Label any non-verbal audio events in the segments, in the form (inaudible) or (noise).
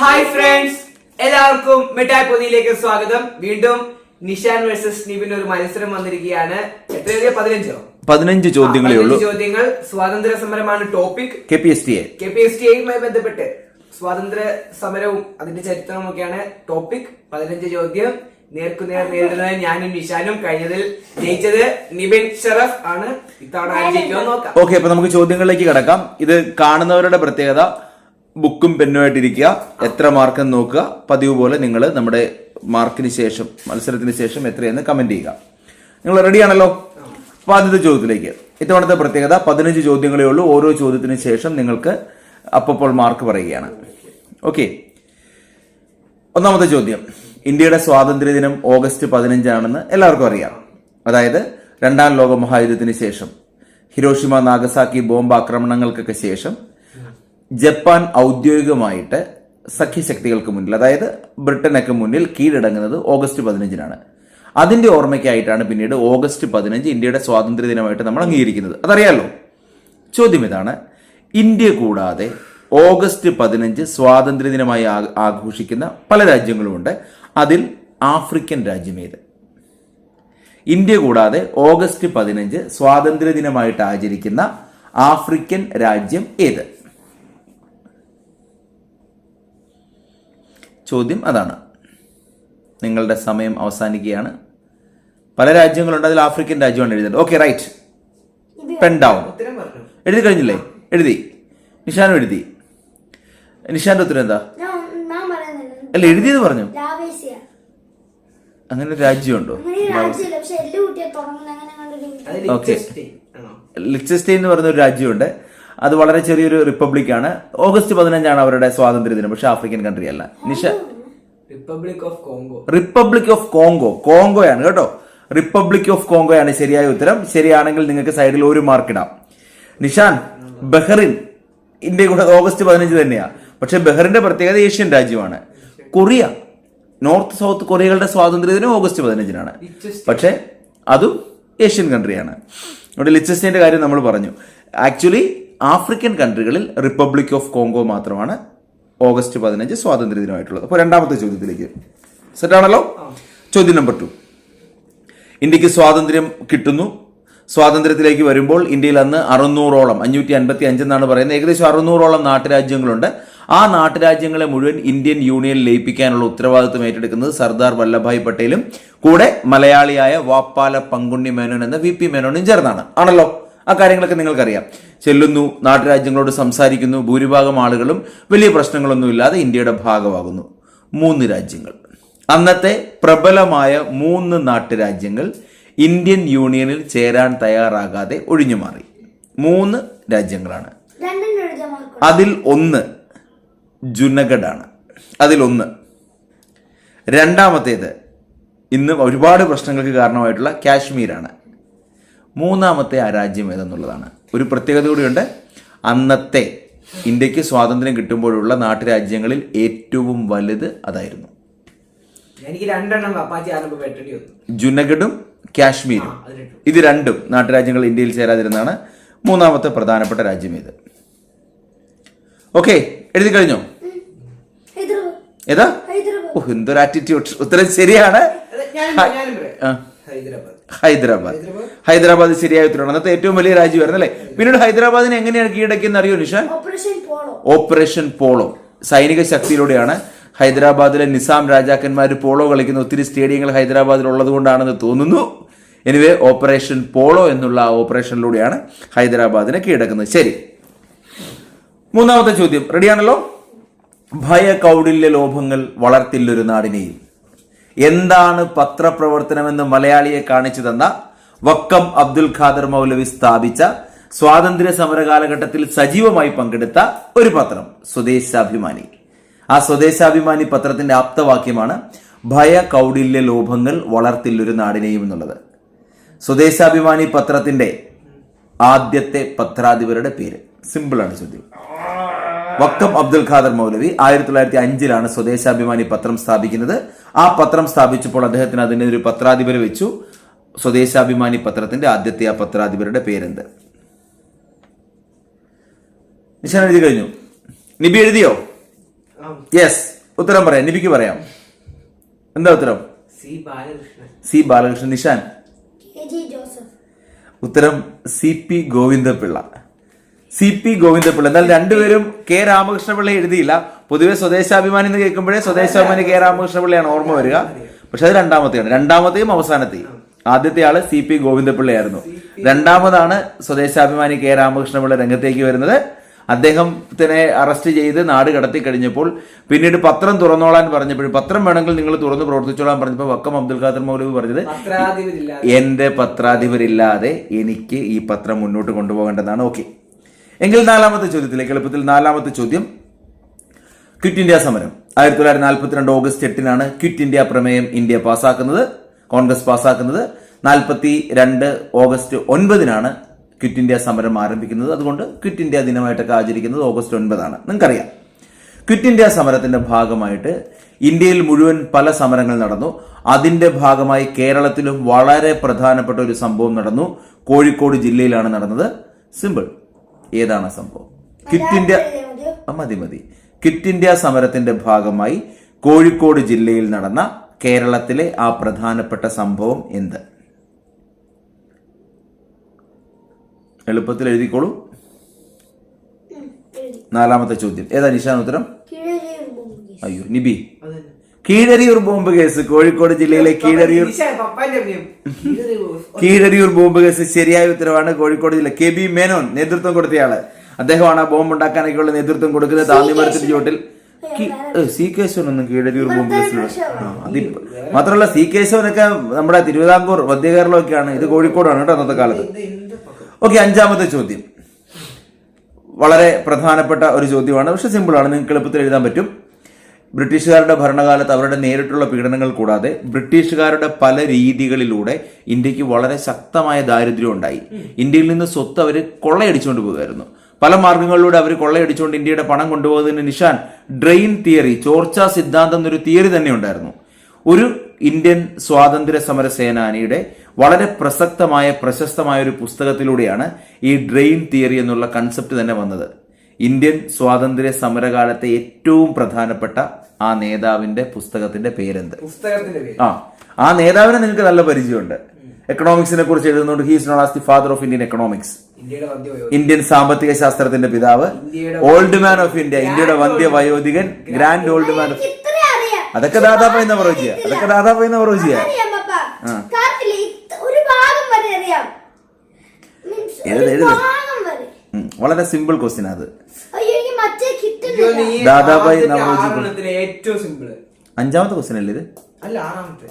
Hi friends എല്ലാവർക്കും മിഠായി പൊതിയിലേക്ക് സ്വാഗതം. വീണ്ടും നിഷാൻ വേഴ്സസ് നിവിൻ ഒരു മത്സരം വന്നിരിക്കുകയാണ്. എത്രയധികം പതിനഞ്ചോ? പതിനഞ്ച് ചോദ്യങ്ങളേ ഉള്ളൂ. ചോദ്യങ്ങൾ. സ്വാതന്ത്ര്യ സമരമാണ് topic K P S T A. K P S T എയുമായി ബന്ധപ്പെട്ട് സ്വാതന്ത്ര്യ സമരവും അതിന്റെ ചരിത്രവും ഒക്കെയാണ് ടോപ്പിക് പതിനഞ്ച് ചോദ്യം. നേർക്കുനേർ നേരിടുന്നത് ഞാനും നിഷാനും കഴിഞ്ഞതിൽ ജയിച്ചത് നിബിൻ ഷറഫ് ആണ്. ഇത്തവണ നോക്കാം. ഓക്കെ അപ്പൊ നമുക്ക് ചോദ്യങ്ങളിലേക്ക് കടക്കാം. ഇത് കാണുന്നവരുടെ പ്രത്യേകത. ബുക്കും പെന്നുമായിട്ടിരിക്കുക എത്ര മാർക്ക് എന്ന് നോക്കുക. പതിവ് പോലെ നിങ്ങൾ നമ്മുടെ മാർക്കിന് ശേഷം മത്സരത്തിന് ശേഷം എത്രയെന്ന് കമന്റ് ചെയ്യുക. നിങ്ങൾ റെഡിയാണല്ലോ അപ്പൊ ആദ്യത്തെ ചോദ്യത്തിലേക്ക്. ഇത്തവണത്തെ പ്രത്യേകത പതിനഞ്ച് ചോദ്യങ്ങളേ ഉള്ളൂ. ഓരോ ചോദ്യത്തിന് ശേഷം നിങ്ങൾക്ക് അപ്പോൾ മാർക്ക് പറയുകയാണ്. ഓക്കെ ഒന്നാമത്തെ ചോദ്യം. ഇന്ത്യയുടെ സ്വാതന്ത്ര്യ ദിനം ഓഗസ്റ്റ് പതിനഞ്ചാണെന്ന് എല്ലാവർക്കും അറിയാം. അതായത് രണ്ടാം ലോക മഹായുദ്ധത്തിന് ശേഷം. ഹിരോഷിമ നാഗസാക്കി ബോംബ് ആക്രമണങ്ങൾക്കൊക്കെ ശേഷം ജപ്പാൻ ഔദ്യോഗികമായിട്ട് സഖ്യശക്തികൾക്ക് മുന്നിൽ അതായത് ബ്രിട്ടനൊക്കെ മുന്നിൽ കീഴടങ്ങുന്നത് ഓഗസ്റ്റ് പതിനഞ്ചിനാണ്. അതിന്റെ ഓർമ്മയ്ക്കായിട്ടാണ് പിന്നീട് ഓഗസ്റ്റ് പതിനഞ്ച് ഇന്ത്യയുടെ സ്വാതന്ത്ര്യ ദിനമായിട്ട് നമ്മൾ അംഗീകരിക്കുന്നത്. അതറിയാലോ? ചോദ്യം ഇതാണ്. ഇന്ത്യ കൂടാതെ ഓഗസ്റ്റ് പതിനഞ്ച് സ്വാതന്ത്ര്യ ദിനമായി ആഘോഷിക്കുന്ന പല രാജ്യങ്ങളുമുണ്ട്. അതിൽ ആഫ്രിക്കൻ രാജ്യമേത്? ഇന്ത്യ കൂടാതെ ഓഗസ്റ്റ് പതിനഞ്ച് സ്വാതന്ത്ര്യ ദിനമായിട്ട് ആചരിക്കുന്ന ആഫ്രിക്കൻ രാജ്യം ഏത്? ചോദ്യം അതാണ്. നിങ്ങളുടെ സമയം അവസാനിക്കുകയാണ്. പല രാജ്യങ്ങളുണ്ട് അതിൽ ആഫ്രിക്കൻ രാജ്യമാണ് എഴുതേണ്ടത്. ഓക്കെ റൈറ്റ് പെൻ ഡൗൺ പറഞ്ഞു. എഴുതി കഴിഞ്ഞില്ലേ? എഴുതി. നിഷാനും എഴുതി. നിഷാന്റെ ഉത്തരം എന്താ? അല്ല എഴുതിയത് പറഞ്ഞു? അങ്ങനെ ഒരു രാജ്യമുണ്ടോ? ഓക്കെ. ലിച്ചസ്റ്റൈൻ എന്ന് പറയുന്ന ഒരു രാജ്യമുണ്ട്. അത് വളരെ ചെറിയൊരു റിപ്പബ്ലിക് ആണ്. ഓഗസ്റ്റ് പതിനഞ്ചാണ് അവരുടെ സ്വാതന്ത്ര്യ ദിനം പക്ഷെ ആഫ്രിക്കൻ കൺട്രി അല്ല. Nisha Republic of Congo Republic of Congo കോങ്കോയാണ് കേട്ടോ. റിപ്പബ്ലിക് ഓഫ് കോങ്കോയാണ് ശരിയായ ഉത്തരം. ശരിയാണെങ്കിൽ നിങ്ങൾക്ക് സൈഡിൽ ഒരു മാർക്ക് ഇടാം. നിഷാൻ ബഹ്റിൻ. ഇന്ത്യ കൂടെ ഓഗസ്റ്റ് പതിനഞ്ച് തന്നെയാണ് പക്ഷെ ബഹ്റിന്റെ പ്രത്യേകത ഏഷ്യൻ രാജ്യമാണ്. കൊറിയ. നോർത്ത് സൗത്ത് കൊറിയകളുടെ സ്വാതന്ത്ര്യ ദിനം ഓഗസ്റ്റ് പതിനഞ്ചിനാണ്. പക്ഷെ അതും ഏഷ്യൻ കൺട്രിയാണ് ഇവിടെ ലിച്ചസ്റ്റൈന്റെ കാര്യം നമ്മൾ പറഞ്ഞു. ആക്ച്വലി ആഫ്രിക്കൻ കൺട്രികളിൽ റിപ്പബ്ലിക് ഓഫ് കോങ്കോ മാത്രമാണ് ഓഗസ്റ്റ് പതിനഞ്ച് സ്വാതന്ത്ര്യ ദിനമായിട്ടുള്ളത്. അപ്പോൾ രണ്ടാമത്തെ ചോദ്യത്തിലേക്ക്. സെറ്റാണല്ലോ ചോദ്യം നമ്പർ ടു ഇന്ത്യയ്ക്ക് സ്വാതന്ത്ര്യം കിട്ടുന്നു. സ്വാതന്ത്ര്യത്തിലേക്ക് വരുമ്പോൾ ഇന്ത്യയിൽ അന്ന് അറുന്നൂറോളം അഞ്ഞൂറ്റി അൻപത്തി അഞ്ചെന്നാണ് പറയുന്നത്. ഏകദേശം അറുന്നൂറോളം നാട്ടുരാജ്യങ്ങളുണ്ട്. ആ നാട്ടുരാജ്യങ്ങളെ മുഴുവൻ ഇന്ത്യൻ യൂണിയൻ ലയിപ്പിക്കാനുള്ള ഉത്തരവാദിത്വം ഏറ്റെടുക്കുന്നത് സർദാർ വല്ലഭായ് പട്ടേലും കൂടെ മലയാളിയായ വാപ്പാല പങ്കുണ്ണി മേനോൻ എന്ന വി പി മേനോനും ചേർന്നാണ്. ആണല്ലോ? ആ കാര്യങ്ങളൊക്കെ നിങ്ങൾക്കറിയാം. ചെല്ലുന്നു നാട്ടുരാജ്യങ്ങളോട് സംസാരിക്കുന്നു ഭൂരിഭാഗം ആളുകളും വലിയ പ്രശ്നങ്ങളൊന്നുമില്ലാതെ ഇന്ത്യയുടെ ഭാഗമാകുന്നു. മൂന്ന് രാജ്യങ്ങൾ. അന്നത്തെ പ്രബലമായ മൂന്ന് നാട്ടുരാജ്യങ്ങൾ ഇന്ത്യൻ യൂണിയനിൽ ചേരാൻ തയ്യാറാകാതെ ഒഴിഞ്ഞു മാറി. മൂന്ന് രാജ്യങ്ങളാണ്. അതിൽ ഒന്ന് ജുനഗഡാണ്. അതിലൊന്ന് രണ്ടാമത്തേത് ഇന്ന് ഒരുപാട് പ്രശ്നങ്ങൾക്ക് കാരണമായിട്ടുള്ള കാശ്മീരാണ്. മൂന്നാമത്തെ ആ രാജ്യം ഏതെന്നുള്ളതാണ്. ഒരു പ്രത്യേകത കൂടിയുണ്ട്. അന്നത്തെ ഇന്ത്യയ്ക്ക് സ്വാതന്ത്ര്യം കിട്ടുമ്പോഴുള്ള നാട്ടുരാജ്യങ്ങളിൽ ഏറ്റവും വലുത് അതായിരുന്നു. എനിക്ക് രണ്ടെണ്ണം ജുനഗഡും കാശ്മീരും. ഇത് രണ്ടും നാട്ടുരാജ്യങ്ങൾ ഇന്ത്യയിൽ ചേരാതിരുന്നാണ് മൂന്നാമത്തെ പ്രധാനപ്പെട്ട രാജ്യം ഇത്. ഓക്കെ എഴുതി കഴിഞ്ഞോ? ഹൈദരാബാദ് ഏതാ? ഹൈദരാബാദ്. ഓ എന്തൊരു ആറ്റിറ്റ്യൂഡ് ഉത്തരം ശരിയാണ്. ഹൈദരാബാദ്. ഹൈദരാബാദ്. ഹൈദരാബാദ്? ശരിയായ ഉത്തരമാണ് അന്നത്തെ ഏറ്റവും വലിയ രാജ്യമായിരുന്നു അല്ലേ പിന്നീട് ഹൈദരാബാദിനെ എങ്ങനെയാണ് കീഴടക്കിയെന്ന് അറിയോ നിഷ? Operation polo. സൈനിക ശക്തിയിലൂടെയാണ് ഹൈദരാബാദിലെ നിസാം രാജാക്കന്മാർ പോളോ കളിക്കുന്ന ഒത്തിരി സ്റ്റേഡിയങ്ങൾ ഹൈദരാബാദിൽ ഉള്ളത് കൊണ്ടാണെന്ന് തോന്നുന്നു. എനിവേ ഓപ്പറേഷൻ പോളോ എന്നുള്ള ഓപ്പറേഷനിലൂടെയാണ് ഹൈദരാബാദിനെ കീഴടക്കുന്നത്. ശരി. മൂന്നാമത്തെ ചോദ്യം. റെഡിയാണല്ലോ ഭയ കൗടില്യ ലോഭങ്ങൾ വളർത്തില്ലൊരു നാടിനെയും. എന്താണ് പത്രപ്രവർത്തനമെന്ന് മലയാളിയെ കാണിച്ചു തന്ന വക്കം അബ്ദുൽ ഖാദർ മൗലവി സ്ഥാപിച്ച സ്വാതന്ത്ര്യ സമര കാലഘട്ടത്തിൽ സജീവമായി പങ്കെടുത്ത ഒരു പത്രം സ്വദേശാഭിമാനി. ആ സ്വദേശാഭിമാനി പത്രത്തിന്റെ ആപ്തവാക്യമാണ് ഭയ കൗടില്യ ലോഭങ്ങൾ വളർത്തില്ലൊരു നാടിനെയും എന്നുള്ളത്. സ്വദേശാഭിമാനി പത്രത്തിന്റെ ആദ്യത്തെ പത്രാധിപരുടെ പേര്. സിമ്പിളാണ് ചോദ്യം. വക്കം അബ്ദുൽ ഖാദർ മൗലവി ആയിരത്തി തൊള്ളായിരത്തി അഞ്ചിലാണ് സ്വദേശാഭിമാനി പത്രം സ്ഥാപിക്കുന്നത്. ആ പത്രം സ്ഥാപിച്ചപ്പോൾ അദ്ദേഹത്തിന് അതിന്റെ ഒരു പത്രാധിപർ വെച്ചു. സ്വദേശാഭിമാനി പത്രത്തിന്റെ ആദ്യത്തെ ആ പത്രാധിപരുടെ പേരെന്ത്? നിശാൻ എഴുതി കഴിഞ്ഞു. നിബി എഴുതിയോ? യെസ് ഉത്തരം പറയാം. നിബിക്ക് പറയാം. എന്താ ഉത്തരം? സി ബാലകൃഷ്ണൻ. നിഷാൻ. ഉത്തരം C P Govindapillai. C P Govindapillai. എന്നാൽ രണ്ടുപേരും കെ രാമകൃഷ്ണപിള്ള എഴുതിയില്ല. പൊതുവെ സ്വദേശാഭിമാനി എന്ന് കേൾക്കുമ്പോഴേ സ്വദേശാഭിമാനി കെ രാമകൃഷ്ണപിള്ളയാണ് ഓർമ്മ വരിക. പക്ഷെ അത് രണ്ടാമത്തെയാണ്. രണ്ടാമത്തെയും അവസാനത്തെയും. ആദ്യത്തെ ആൾ സി പി ഗോവിന്ദപിള്ളയായിരുന്നു. രണ്ടാമതാണ് സ്വദേശാഭിമാനി കെ രാമകൃഷ്ണപിള്ള രംഗത്തേക്ക് വരുന്നത്. അദ്ദേഹത്തിനെ അറസ്റ്റ് ചെയ്ത് നാട് കടത്തി കഴിഞ്ഞപ്പോൾ പിന്നീട് പത്രം തുറന്നോളാൻ പറഞ്ഞപ്പോൾ പത്രം വേണമെങ്കിൽ നിങ്ങൾ തുറന്ന് പ്രവർത്തിച്ചോളാൻ പറഞ്ഞപ്പോൾ വക്കം അബ്ദുൽ ഖാദർ മൗലവി പറഞ്ഞത് എന്റെ പത്രാധിപരില്ലാതെ എനിക്ക് ഈ പത്രം മുന്നോട്ട് കൊണ്ടുപോകേണ്ടതാണ്. ഓക്കെ. എങ്കിൽ നാലാമത്തെ ചോദ്യത്തിലേക്ക് എളുപ്പത്തിൽ നാലാമത്തെ ചോദ്യം. ക്വിറ്റ് ഇന്ത്യ സമരം. ആയിരത്തി തൊള്ളായിരത്തി നാൽപ്പത്തിരണ്ട് ഓഗസ്റ്റ് എട്ടിനാണ് ക്വിറ്റ് ഇന്ത്യ പ്രമേയം ഇന്ത്യ പാസ്സാക്കുന്നത് കോൺഗ്രസ് പാസ്സാക്കുന്നത് നാൽപ്പത്തി രണ്ട് ഓഗസ്റ്റ് ഒൻപതിനാണ് ക്വിറ്റ് ഇന്ത്യ സമരം ആരംഭിക്കുന്നത്. അതുകൊണ്ട് ക്വിറ്റ് ഇന്ത്യ ദിനമായിട്ടൊക്കെ ആചരിക്കുന്നത് ഓഗസ്റ്റ് ഒൻപതാണ്. നിങ്ങൾക്കറിയാം. ക്വിറ്റ് ഇന്ത്യ സമരത്തിന്റെ ഭാഗമായിട്ട് ഇന്ത്യയിൽ മുഴുവൻ പല സമരങ്ങൾ നടന്നു. അതിന്റെ ഭാഗമായി കേരളത്തിലും വളരെ പ്രധാനപ്പെട്ട ഒരു സംഭവം നടന്നു. കോഴിക്കോട് ജില്ലയിലാണ് നടന്നത്. സിമ്പിൾ. ഏതാണ് സംഭവം? Quit India? മതി മതി. കിറ്റിന്ത്യ ഇന്ത്യ സമരത്തിന്റെ ഭാഗമായി കോഴിക്കോട് ജില്ലയിൽ നടന്ന കേരളത്തിലെ ആ പ്രധാനപ്പെട്ട സംഭവം എന്ത്? എളുപ്പത്തിൽ എഴുതിക്കോളൂ. നാലാമത്തെ ചോദ്യം. ഏതാ നിഷാൻ ഉത്തരം അയ്യോ നിബി. കീഴരിയൂർ ബോംബ് കേസ് കോഴിക്കോട് ജില്ലയിലെ കീഴരിയൂർ കീഴരിയൂർ. ബോംബ് കേസ് ശരിയായ ഉത്തരവാണ് കോഴിക്കോട് ജില്ല. കെ ബി മേനോൻ നേതൃത്വം കൊടുത്തയാൾ. അദ്ദേഹമാണ് ആ ബോംബ് ഉണ്ടാക്കാനൊക്കെയുള്ള നേതൃത്വം കൊടുക്കുന്നത് താന്നിമരത്തിന്റെ ചുവട്ടിൽ. സി കേശവനൊന്നും കീഴരിയൂർ ബോംബ് കേസിൽ അതിപ്പോ മാത്രമല്ല സി കേശവനൊക്കെ നമ്മുടെ തിരുവിതാംകൂർ മധ്യ കേരളമൊക്കെയാണ് ഇത് കോഴിക്കോടാണ് കേട്ടോ അന്നത്തെ കാലത്ത്. ഓക്കെ അഞ്ചാമത്തെ ചോദ്യം. വളരെ പ്രധാനപ്പെട്ട ഒരു ചോദ്യമാണ്. പക്ഷെ സിമ്പിളാണ്. നിങ്ങൾക്ക് എളുപ്പത്തിൽ എഴുതാൻ പറ്റും. ബ്രിട്ടീഷുകാരുടെ ഭരണകാലത്ത് അവരുടെ നേരിട്ടുള്ള പീഡനങ്ങൾ കൂടാതെ ബ്രിട്ടീഷുകാരുടെ പല രീതികളിലൂടെ ഇന്ത്യയ്ക്ക് വളരെ ശക്തമായ ദാരിദ്ര്യം ഉണ്ടായി. ഇന്ത്യയിൽ നിന്ന് സ്വത്ത് അവർ കൊള്ളയടിച്ചുകൊണ്ട് പോകുമായിരുന്നു പല മാർഗങ്ങളിലൂടെ അവർ കൊള്ളയടിച്ചുകൊണ്ട് ഇന്ത്യയുടെ പണം കൊണ്ടുപോകുന്നതിന് നിഷാൻ ഡ്രെയിൻ തിയറി ചോർച്ച സിദ്ധാന്തം എന്നൊരു തിയറി തന്നെ ഉണ്ടായിരുന്നു. ഒരു ഇന്ത്യൻ സ്വാതന്ത്ര്യ സമര സേനാനിയുടെ വളരെ പ്രസക്തമായ പ്രശസ്തമായ ഒരു പുസ്തകത്തിലൂടെയാണ് ഈ ഡ്രെയിൻ തിയറി എന്നുള്ള കൺസെപ്റ്റ് തന്നെ വന്നത്. ഇന്ത്യൻ സ്വാതന്ത്ര്യ സമരകാലത്തെ ഏറ്റവും പ്രധാനപ്പെട്ട ആ നേതാവിന്റെ പുസ്തകത്തിന്റെ പേരെന്ത്? പുസ്തകത്തിന്റെ പേര്. ആ ആ നേതാവിനെ നിങ്ങൾക്ക് നല്ല പരിചയമുണ്ട്. എക്കണോമിക്സിനെ കുറിച്ച് എഴുതുന്നുണ്ട്. He's known as the father of Indian economics Indian സാമ്പത്തിക ശാസ്ത്രത്തിന്റെ പിതാവ്. ഓൾഡ് മാൻ ഓഫ് ഇന്ത്യ ഇന്ത്യയുടെ വന്ധ്യ വയോധികൻ. ഗ്രാൻഡ് ഓൾഡ് മാൻ ഓഫ് അതൊക്കെ ദാദാ പൈന്ന അതൊക്കെ ദാദാഭായ് നവറോജിയ അതൊക്കെ ദാദാഭായ് നവറോജിയ അറിയാം. Means എഴുത്, വളരെ സിമ്പിൾ ക്വസ്റ്റ്യൻ അത്. നവറോജി ആറെണ്ണത്തിലെ ഏറ്റവും സിമ്പിൾ അഞ്ചാമത്തെ ക്വസ്റ്റ്യൻ അല്ലേ ഇത്? അല്ല ആറാമത്തെ.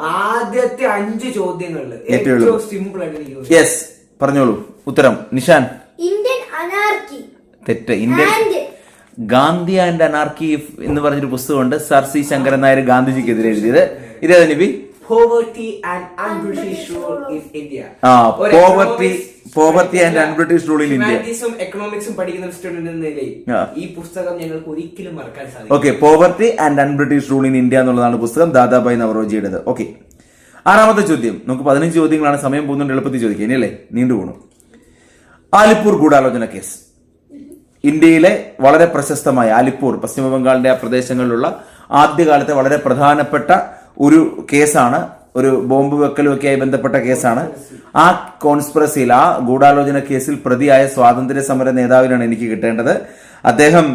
ആദ്യത്തെ അഞ്ച് ചോദ്യങ്ങളിൽ ഏറ്റവും സിമ്പിൾ ആയിട്ട് യെസ് പറഞ്ഞോളൂ. ഉത്തരം. നിഷാൻ. Indian anarchy. തെറ്റ്. ഇന്ത്യൻ ഗാന്ധി ആൻഡ് അനാർക്കി എന്ന് പറഞ്ഞൊരു പുസ്തകമുണ്ട്. സർ സി ശങ്കരൻ നായർ ഗാന്ധിജിക്കെതിരെ എഴുതിയത്. ഇതേതാ Nibi? Poverty and un-British rule in India. ആ ഒരു poverty economics poverty and unBritish rule in India ഹ്യൂമാനിറ്റീസും എക്കണോമിക്സും പഠിക്കുന്ന സ്റ്റുഡന്റ് എന്ന നിലയിൽ ആ. ഈ പുസ്തകം ഞങ്ങൾക്ക് ഒരിക്കലും മറക്കാൻ സാധിക്കും okay poverty and unBritish rule in India എന്നുള്ളതാണ് പുസ്തകം ദാദാഭായ് നവറോജിയുടേത്. ഓക്കെ ആറാമത്തെ ചോദ്യം. നമുക്ക് പതിനഞ്ച് ചോദ്യങ്ങളാണ് സമയം പോകുന്നുണ്ട് എളുപ്പത്തിൽ ചോദിക്കുക ഇനിയല്ലേ നീണ്ടു പോണു. ആലിപ്പൂർ ഗൂഢാലോചന കേസ്. ഇന്ത്യയിലെ വളരെ പ്രശസ്തമായ ആലിപ്പൂർ പശ്ചിമ ബംഗാളിന്റെ ആ പ്രദേശങ്ങളിലുള്ള ആദ്യകാലത്തെ വളരെ പ്രധാനപ്പെട്ട ഒരു കേസാണ് ഒരു ബോംബ് വെക്കലുമൊക്കെയായി ബന്ധപ്പെട്ട കേസാണ്. ആ കോൺസ്പിറസിയിൽ ആ ഗൂഢാലോചന കേസിൽ പ്രതിയായ സ്വാതന്ത്ര്യ സമര നേതാവിനാണ് എനിക്ക് കിട്ടേണ്ടത്. അദ്ദേഹം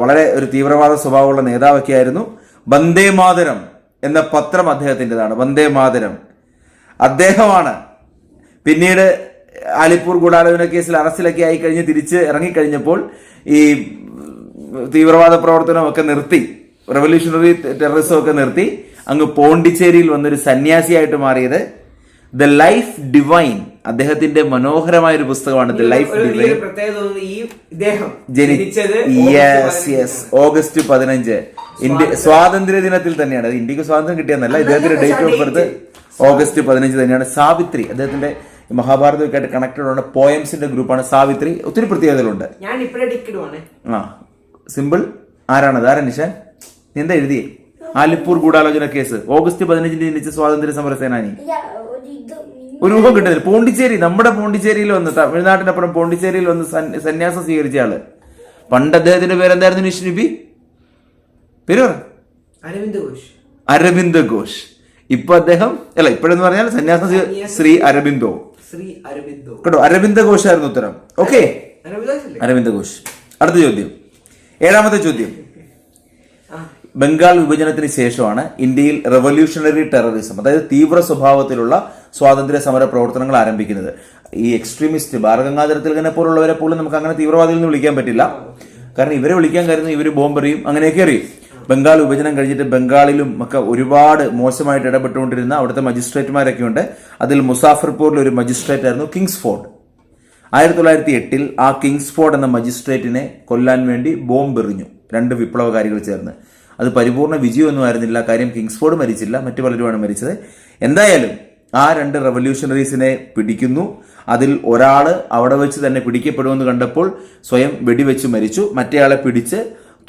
വളരെ ഒരു തീവ്രവാദ സ്വഭാവമുള്ള നേതാവൊക്കെ ആയിരുന്നു വന്ദേ മാതരം എന്ന പത്രം അദ്ദേഹത്തിന്റെതാണ്. വന്ദേ മാതരം. അദ്ദേഹമാണ് പിന്നീട് ആലിപ്പൂർ ഗൂഢാലോചന കേസിൽ അറസ്റ്റിലൊക്കെ ആയി കഴിഞ്ഞ് തിരിച്ച് ഇറങ്ങിക്കഴിഞ്ഞപ്പോൾ ഈ തീവ്രവാദ പ്രവർത്തനമൊക്കെ നിർത്തി. റെവല്യൂഷണറി ടെററിസം ഒക്കെ നിർത്തി. അങ്ങ് പോണ്ടിച്ചേരിയിൽ വന്നൊരു സന്യാസിയായിട്ട് മാറിയത് ദ ലൈഫ് ഡിവൈൻ അദ്ദേഹത്തിന്റെ മനോഹരമായ ഒരു പുസ്തകമാണ് the life divine yes yes August പതിനഞ്ച്. ഇന്ത്യ സ്വാതന്ത്ര്യ ദിനത്തിൽ തന്നെയാണ്. അത് ഇന്ത്യയ്ക്ക് സ്വാതന്ത്ര്യം കിട്ടിയെന്നല്ല ഇദ്ദേഹത്തിന്റെ ഡേറ്റ് ഓഫ് ബർത്ത് ഓഗസ്റ്റ് പതിനഞ്ച് തന്നെയാണ്. സാവിത്രി അദ്ദേഹത്തിന്റെ മഹാഭാരതമൊക്കെ ആയിട്ട് കണക്റ്റഡ് ആണ് പോയംസിന്റെ ഗ്രൂപ്പാണ് സാവിത്രി. ഒത്തിരി പ്രത്യേകതകളുണ്ട്. ആ സിമ്പിൾ ആരാണത്? ആരാ നിഷാൻ? നീ എന്താ എഴുതിയേ? ആലിപ്പൂർ ഗൂഢാലോചന കേസ്. ഓഗസ്റ്റ് പതിനഞ്ചിന് ജനിച്ച സ്വാതന്ത്ര്യ സമര സേനാനി. ഒരു രൂപം കിട്ടുന്നത് കിട്ടുന്നില്ല. പോണ്ടിച്ചേരി നമ്മുടെ പോണ്ടിച്ചേരിയിൽ വന്ന് തമിഴ്നാട്ടിനപ്പുറം പോണ്ടിച്ചേരിയിൽ വന്ന് സന്യാസം സ്വീകരിച്ച ആൾ. പണ്ട് അദ്ദേഹത്തിന്റെ പേരെന്തായിരുന്നു നിഷ് നബി? പേര് പറ. അരവിന്ദ് ഘോഷ്. അരവിന്ദ് ഘോഷ്. ഇപ്പൊ അദ്ദേഹം അല്ല ഇപ്പോഴെന്ന് പറഞ്ഞാൽ സന്യാസം ശ്രീ അരബിന്ദോ ശ്രീ അരവിന്ദോ. കേട്ടോ അരവിന്ദ് ഘോഷായിരുന്നു ഉത്തരം. ഓക്കെ. അരവിന്ദ് ഘോഷ്. അടുത്ത ചോദ്യം. ഏഴാമത്തെ ചോദ്യം. ബംഗാൾ വിഭജനത്തിന് ശേഷമാണ് ഇന്ത്യയിൽ റെവല്യൂഷണറി ടെററിസം അതായത് തീവ്ര സ്വഭാവത്തിലുള്ള സ്വാതന്ത്ര്യ സമര പ്രവർത്തനങ്ങൾ ആരംഭിക്കുന്നത്. ഈ എക്സ്ട്രീമിസ്റ്റ് ബാലഗംഗാധര തിലകനെ പോലുള്ളവരെ പോലും നമുക്ക് അങ്ങനെ തീവ്രവാദികൾ എന്ന് വിളിക്കാൻ പറ്റില്ല. കാരണം ഇവരെ വിളിക്കാൻ കരുതുന്ന ഇവർ ബോംബെറിയും അങ്ങനെയൊക്കെ അറിയും ബംഗാൾ വിഭജനം കഴിഞ്ഞിട്ട് ബംഗാളിലും ഒക്കെ ഒരുപാട് മോശമായിട്ട് ഇടപെട്ടുകൊണ്ടിരുന്ന അവിടുത്തെ മജിസ്ട്രേറ്റുമാരൊക്കെ ഉണ്ട്. അതിൽ മുസാഫർപൂരിൽ ഒരു മജിസ്ട്രേറ്റ് ആയിരുന്നു കിങ്സ്ഫോർഡ്. ആയിരത്തി തൊള്ളായിരത്തി എട്ടിൽ ആ കിങ്സ്ഫോർഡ് എന്ന മജിസ്ട്രേറ്റിനെ കൊല്ലാൻ വേണ്ടി ബോംബെറിഞ്ഞു രണ്ട് വിപ്ലവകാരികൾ ചേർന്ന്. അത് പരിപൂർണ വിജയമൊന്നും ആയിരുന്നില്ല. കാര്യം കിങ്സ്ഫോർഡ് മരിച്ചില്ല. മറ്റു പലരുമാണ് മരിച്ചത്. എന്തായാലും ആ രണ്ട് റവല്യൂഷണറീസിനെ പിടിക്കുന്നു. അതിൽ ഒരാൾ അവിടെ വെച്ച് തന്നെ പിടിക്കപ്പെടുമെന്ന് കണ്ടപ്പോൾ സ്വയം വെടിവെച്ച് മരിച്ചു. മറ്റേയാളെ പിടിച്ച്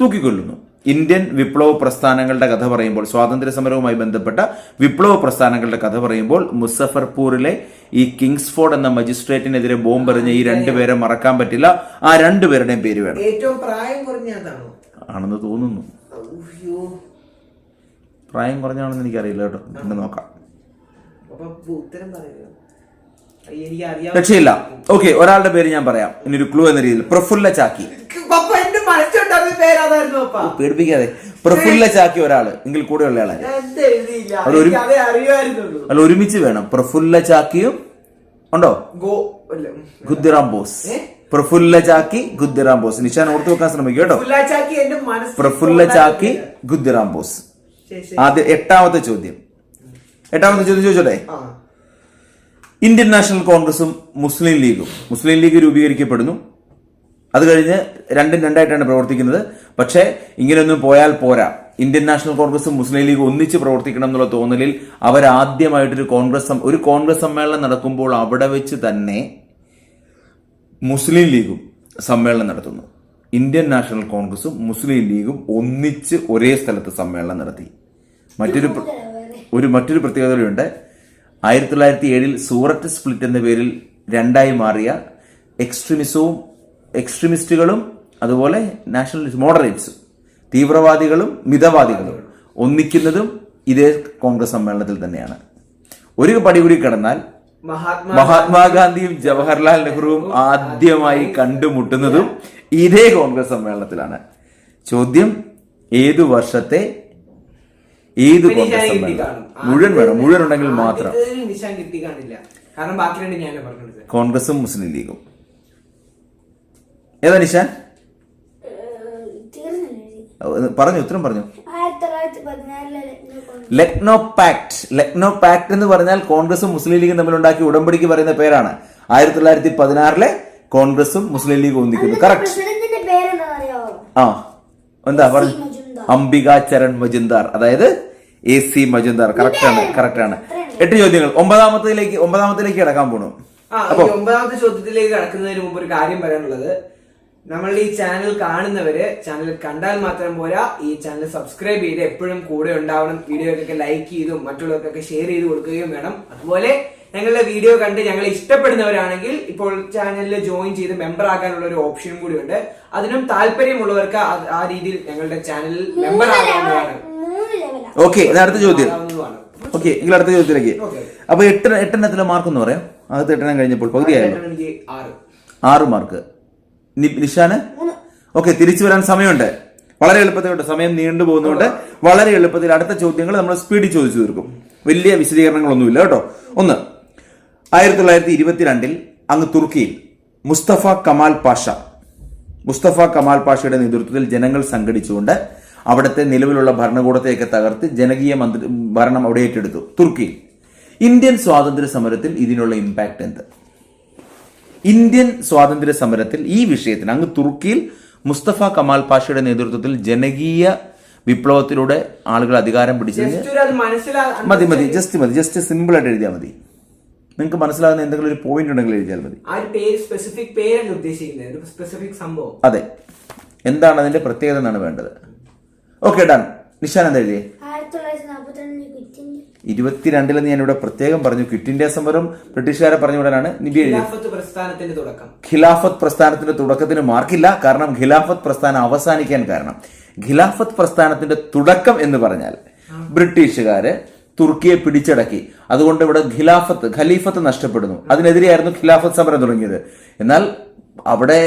തൂക്കിക്കൊല്ലുന്നു. ഇന്ത്യൻ വിപ്ലവ പ്രസ്ഥാനങ്ങളുടെ കഥ പറയുമ്പോൾ സ്വാതന്ത്ര്യ സമരവുമായി ബന്ധപ്പെട്ട വിപ്ലവ പ്രസ്ഥാനങ്ങളുടെ കഥ പറയുമ്പോൾ മുസഫർപൂരിലെ ഈ കിങ്സ്ഫോർഡ് എന്ന മജിസ്ട്രേറ്റിനെതിരെ ബോംബെറിഞ്ഞ ഈ രണ്ടുപേരെ മറക്കാൻ പറ്റില്ല. ആ രണ്ടുപേരുടെയും പേര് വേണം. ഏറ്റവും പ്രായം കുറഞ്ഞ അതാണോ? ആണെന്ന് തോന്നുന്നു. പ്രായം കുറഞ്ഞാണെന്ന് എനിക്കറിയില്ല കേട്ടോ. പിന്നെ നോക്കാം. ഉത്തരം പറയുക രക്ഷയില്ല. ഓക്കെ ഒരാളുടെ പേര് ഞാൻ പറയാം. ഇനി ഒരു ക്ലൂ എന്ന രീതിയിൽ. പ്രഫുല്ല ചാക്കി. പേരാതായിരുന്നു പേടിപ്പിക്കാതെ. പ്രഫുല്ല ചാക്കി ഒരാൾ എങ്കിൽ ആളെ. എനിക്ക് അതേ അറിയുമായിരുന്നുള്ളൂ. അല്ല ഒരുമിച്ച് വേണം. പ്രഫുല്ല ചാക്കിയും ഉണ്ടോ? ഖുദ്റാം ബോസ്? പ്രഫുല്ല ചാക്കി ഗുദ്ദിറാം ബോസ്. നിശാൻ ഓർത്തു വെക്കാൻ ശ്രമിക്കും കേട്ടോ. പ്രഫുല്ല ചാക്കി ഗുദ്ദിറാം ബോസ്. ആദ്യ എട്ടാമത്തെ ചോദ്യം. എട്ടാമത്തെ ചോദ്യം ചോദിച്ചോട്ടെ? ഇന്ത്യൻ നാഷണൽ കോൺഗ്രസും മുസ്ലിം ലീഗും. മുസ്ലിം ലീഗ് രൂപീകരിക്കപ്പെടുന്നു. അത് കഴിഞ്ഞ് രണ്ടും രണ്ടായിട്ടാണ് പ്രവർത്തിക്കുന്നത്. പക്ഷേ ഇങ്ങനെയൊന്നും പോയാൽ പോരാ. ഇന്ത്യൻ നാഷണൽ കോൺഗ്രസും മുസ്ലിം ലീഗും ഒന്നിച്ച് പ്രവർത്തിക്കണം എന്നുള്ള തോന്നലിൽ അവരാദ്യമായിട്ടൊരു കോൺഗ്രസ് ഒരു കോൺഗ്രസ് സമ്മേളനം നടക്കുമ്പോൾ അവിടെ വെച്ച് തന്നെ മുസ്ലിം ലീഗും സമ്മേളനം നടത്തുന്നു. ഇന്ത്യൻ നാഷണൽ കോൺഗ്രസും മുസ്ലിം ലീഗും ഒന്നിച്ച് ഒരേ സ്ഥലത്ത് സമ്മേളനം നടത്തി. മറ്റൊരു ഒരു മറ്റൊരു പ്രത്യേകതയുണ്ട്. ആയിരത്തി തൊള്ളായിരത്തി ഏഴിൽ സൂററ്റ് സ്പ്ലിറ്റ് എന്ന പേരിൽ രണ്ടായി മാറിയ എക്സ്ട്രീമിസവും എക്സ്ട്രീമിസ്റ്റുകളും അതുപോലെ നാഷണലിസ്റ്റ് മോഡറേറ്റ്സും തീവ്രവാദികളും മിതവാദികളും ഒന്നിക്കുന്നതും ഇതേ കോൺഗ്രസ് സമ്മേളനത്തിൽ തന്നെയാണ്. ഒരു പടി കൂടി കടന്നാൽ മഹാത്മാ മഹാത്മാഗാന്ധിയും ജവഹർലാൽ നെഹ്റുവും ആദ്യമായി കണ്ടുമുട്ടുന്നതും ഇതേ കോൺഗ്രസ് സമ്മേളനത്തിലാണ്. ചോദ്യം ഏതു വർഷത്തെ ഏത് കോൺഗ്രസ് സമ്മേളനം? മുഴുവൻ വേണം മുഴുവൻ ഉണ്ടെങ്കിൽ മാത്രം. കോൺഗ്രസും മുസ്ലിം ലീഗും. ഏതാ നിശാൻ? പറഞ്ഞു ഉത്തരം പറഞ്ഞു. ലക്നൗ പാക്ട് ലക്നോ പാക്ട് എന്ന് പറഞ്ഞാൽ കോൺഗ്രസും മുസ്ലിം ലീഗും തമ്മിൽ ഉണ്ടാക്കിയ ഉടമ്പടിക്ക് പറയുന്ന പേരാണ്. ആയിരത്തി തൊള്ളായിരത്തി പതിനാറിലെ കോൺഗ്രസും മുസ്ലിം ലീഗും ഒന്നിക്കുന്നു. കറക്റ്റ് ആ എന്താ പറഞ്ഞു. അംബിക ചരൺ മജുന്ദാർ അതായത് എ സി മജുന്ദാർ കറക്റ്റ് ആണ് കറക്റ്റ് ആണ്. എട്ട് ചോദ്യങ്ങൾ. ഒമ്പതാമത്തിലേക്ക് ഒമ്പതാമത്തിലേക്ക് കിടക്കാൻ പോണു. ഒമ്പതാമത്തെ ചോദ്യത്തിലേക്ക് കടക്കുന്നതിന് മുമ്പ് ഒരു കാര്യം പറയാനുള്ളത്. നമ്മൾ ഈ ചാനൽ കാണുന്നവര് ചാനൽ കണ്ടാൽ മാത്രം പോരാ. ഈ ചാനൽ സബ്സ്ക്രൈബ് ചെയ്ത് എപ്പോഴും കൂടെ ഉണ്ടാവണം. വീഡിയോക്കൊക്കെ ലൈക്ക് ചെയ്തും മറ്റുള്ളവർക്കൊക്കെ ഷെയർ ചെയ്ത് കൊടുക്കുകയും വേണം. അതുപോലെ ഞങ്ങളുടെ വീഡിയോ കണ്ട് ഞങ്ങൾ ഇഷ്ടപ്പെടുന്നവരാണെങ്കിൽ ഇപ്പോൾ ചാനലിൽ ജോയിൻ ചെയ്ത് മെമ്പർ ആകാനുള്ള ഒരു ഓപ്ഷനും കൂടി ഉണ്ട്. അതിനും താല്പര്യമുള്ളവർക്ക് ആ- രീതിയിൽ ഞങ്ങളുടെ ചാനലിൽ മെമ്പർ ആകാവുന്നതാണ്. മൂന്ന് ലെവലാ ഓക്കെ അടുത്ത ചോദ്യം. ഓക്കെ നിങ്ങൾ അടുത്ത ചോദ്യത്തിലേക്ക്. അപ്പൊ എട്ട് എട്ടെണ്ണത്തിലെ മാർക്ക് എന്ന് പറയാം. ആദ്യത്തെ എട്ടെണ്ണം കഴിഞ്ഞപ്പോൾ പകുതിയായിരുന്നു ആറ്. മാർക്ക് നിഷാന്? ഓക്കെ തിരിച്ചു വരാൻ സമയമുണ്ട്. വളരെ എളുപ്പത്തിലുണ്ട്. സമയം നീണ്ടു പോകുന്നതുകൊണ്ട് വളരെ എളുപ്പത്തിൽ അടുത്ത ചോദ്യങ്ങൾ നമ്മൾ സ്പീഡിൽ ചോദിച്ചു തീർക്കും. വലിയ വിശദീകരണങ്ങളൊന്നുമില്ല കേട്ടോ. ഒന്ന് ആയിരത്തി തൊള്ളായിരത്തി ഇരുപത്തിരണ്ടിൽ അങ്ങ് തുർക്കിയിൽ മുസ്തഫ കമാൽ പാഷ മുസ്തഫ കമാൽ പാഷയുടെ നേതൃത്വത്തിൽ ജനങ്ങൾ സംഘടിച്ചുകൊണ്ട് അവിടുത്തെ നിലവിലുള്ള ഭരണകൂടത്തെയൊക്കെ തകർത്ത് ജനകീയ മന്ത്രി ഭരണം അവിടെ ഏറ്റെടുത്തു. തുർക്കിയിൽ. ഇന്ത്യൻ സ്വാതന്ത്ര്യ സമരത്തിൽ ഇതിനുള്ള ഇമ്പാക്ട് എന്ത്? ഇന്ത്യൻ സ്വാതന്ത്ര്യ സമരത്തിൽ ഈ വിഷയത്തിന് അങ്ങ് തുർക്കിയിൽ മുസ്തഫ കമാൽ പാഷയുടെ നേതൃത്വത്തിൽ ജനകീയ വിപ്ലവത്തിലൂടെ ആളുകൾ അധികാരം മനസ്സിലാ മതി മതി ജസ്റ്റ് മതി ജസ്റ്റ് സിമ്പിൾ ആയിട്ട് എഴുതിയാൽ മതി. നിങ്ങൾക്ക് മനസ്സിലാകുന്ന എന്തെങ്കിലും ഒരു പോയിന്റ് ഉണ്ടെങ്കിൽ എഴുതിയാൽ മതി. അതെ. എന്താണ് അതിന്റെ പ്രത്യേകത എന്നാണ് വേണ്ടത്? ഓക്കെ ഡൺ നിഷാൻ എന്താ എഴുതിയേ ആയിരത്തി തൊള്ളായിരത്തി നാൽപ്പത്തിരണ്ടിൽ ക്വിറ്റ് ഇന്ത്യ ഇരുപത്തിരണ്ടിലെന്ന് ഞാൻ ഇവിടെ പ്രത്യേകം പറഞ്ഞു. ക്വിറ്റ് ഇന്ത്യ സമരം ബ്രിട്ടീഷുകാരെ പറഞ്ഞു വിടാനാണ്. നിബി എഴുതിയത് ഖിലാഫത്ത് പ്രസ്ഥാനത്തിന്റെ തുടക്കം. ഖിലാഫത്ത് പ്രസ്ഥാനത്തിന്റെ തുടക്കത്തിന് മാർക്കില്ല. കാരണം ഖിലാഫത്ത് പ്രസ്ഥാനം അവസാനിക്കാൻ കാരണം. ഖിലാഫത്ത് പ്രസ്ഥാനത്തിന്റെ തുടക്കം എന്ന് പറഞ്ഞാൽ ബ്രിട്ടീഷുകാര് തുർക്കിയെ പിടിച്ചടക്കി. അതുകൊണ്ട് ഇവിടെ ഖിലാഫത്ത് ഖലീഫത്ത് നഷ്ടപ്പെടുന്നു. അതിനെതിരെയായിരുന്നു ഖിലാഫത്ത് സമരം തുടങ്ങിയത്. എന്നാൽ അവിടെ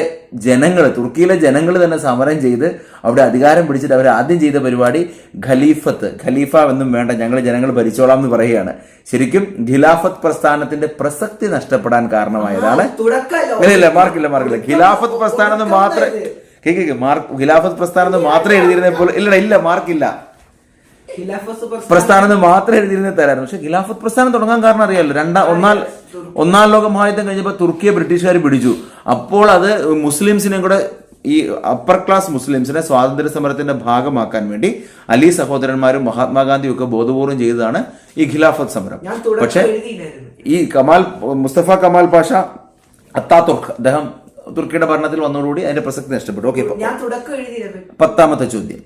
ജനങ്ങൾ തുർക്കിയിലെ ജനങ്ങൾ തന്നെ സമരം ചെയ്ത് അവിടെ അധികാരം പിടിച്ചിട്ട് അവർ ആദ്യം ചെയ്ത പരിപാടി ഖലീഫത്ത്. ഖലീഫ എന്നും വേണ്ട ഞങ്ങൾ ജനങ്ങൾ ഭരിച്ചോളാം എന്ന് പറയുകയാണ്. ശരിക്കും ഖിലാഫത്ത് പ്രസ്ഥാനത്തിന്റെ പ്രസക്തി നഷ്ടപ്പെടാൻ കാരണമായതാണ്. ഇല്ല മാർക്കില്ല മാർക്കില്ല. ഖിലാഫത്ത് പ്രസ്ഥാനം എന്ന് മാത്രമേ കേക്ക് മാർക്ക് ഖിലാഫത്ത് പ്രസ്ഥാനം എന്ന് മാത്രമേ എഴുതിയിരുന്നപ്പോൾ ഇല്ല ഇല്ല മാർക്കില്ല. പ്രസ്ഥാനം എന്ന് മാത്രം എഴുതിയിരുന്ന തരായിരുന്നു. പക്ഷെ ഖിലാഫത്ത് പ്രസ്ഥാനം തുടങ്ങാൻ കാരണം അറിയാലോ. രണ്ടാം ഒന്നാൽ ഒന്നാം ലോക മഹായുദ്ധം കഴിഞ്ഞപ്പോൾ തുർക്കിയെ ബ്രിട്ടീഷുകാർ പിടിച്ചു. അപ്പോൾ അത് മുസ്ലിംസിനെ കൂടെ ഈ അപ്പർ ക്ലാസ് മുസ്ലിംസിനെ സ്വാതന്ത്ര്യ സമരത്തിന്റെ ഭാഗമാക്കാൻ വേണ്ടി അലി സഹോദരന്മാരും മഹാത്മാഗാന്ധിയും ഒക്കെ ബോധപൂർവം ചെയ്തതാണ് ഈ ഖിലാഫത്ത് സമരം. പക്ഷെ ഈ കമാൽ മുസ്തഫ കമാൽ പാഷ അത്താ തുർക്ക് അദ്ദേഹം തുർക്കിയുടെ ഭരണത്തിൽ വന്നതോടുകൂടി അതിന്റെ പ്രസക്തി നഷ്ടപ്പെട്ടു. ഓക്കെ പത്താമത്തെ ചോദ്യം.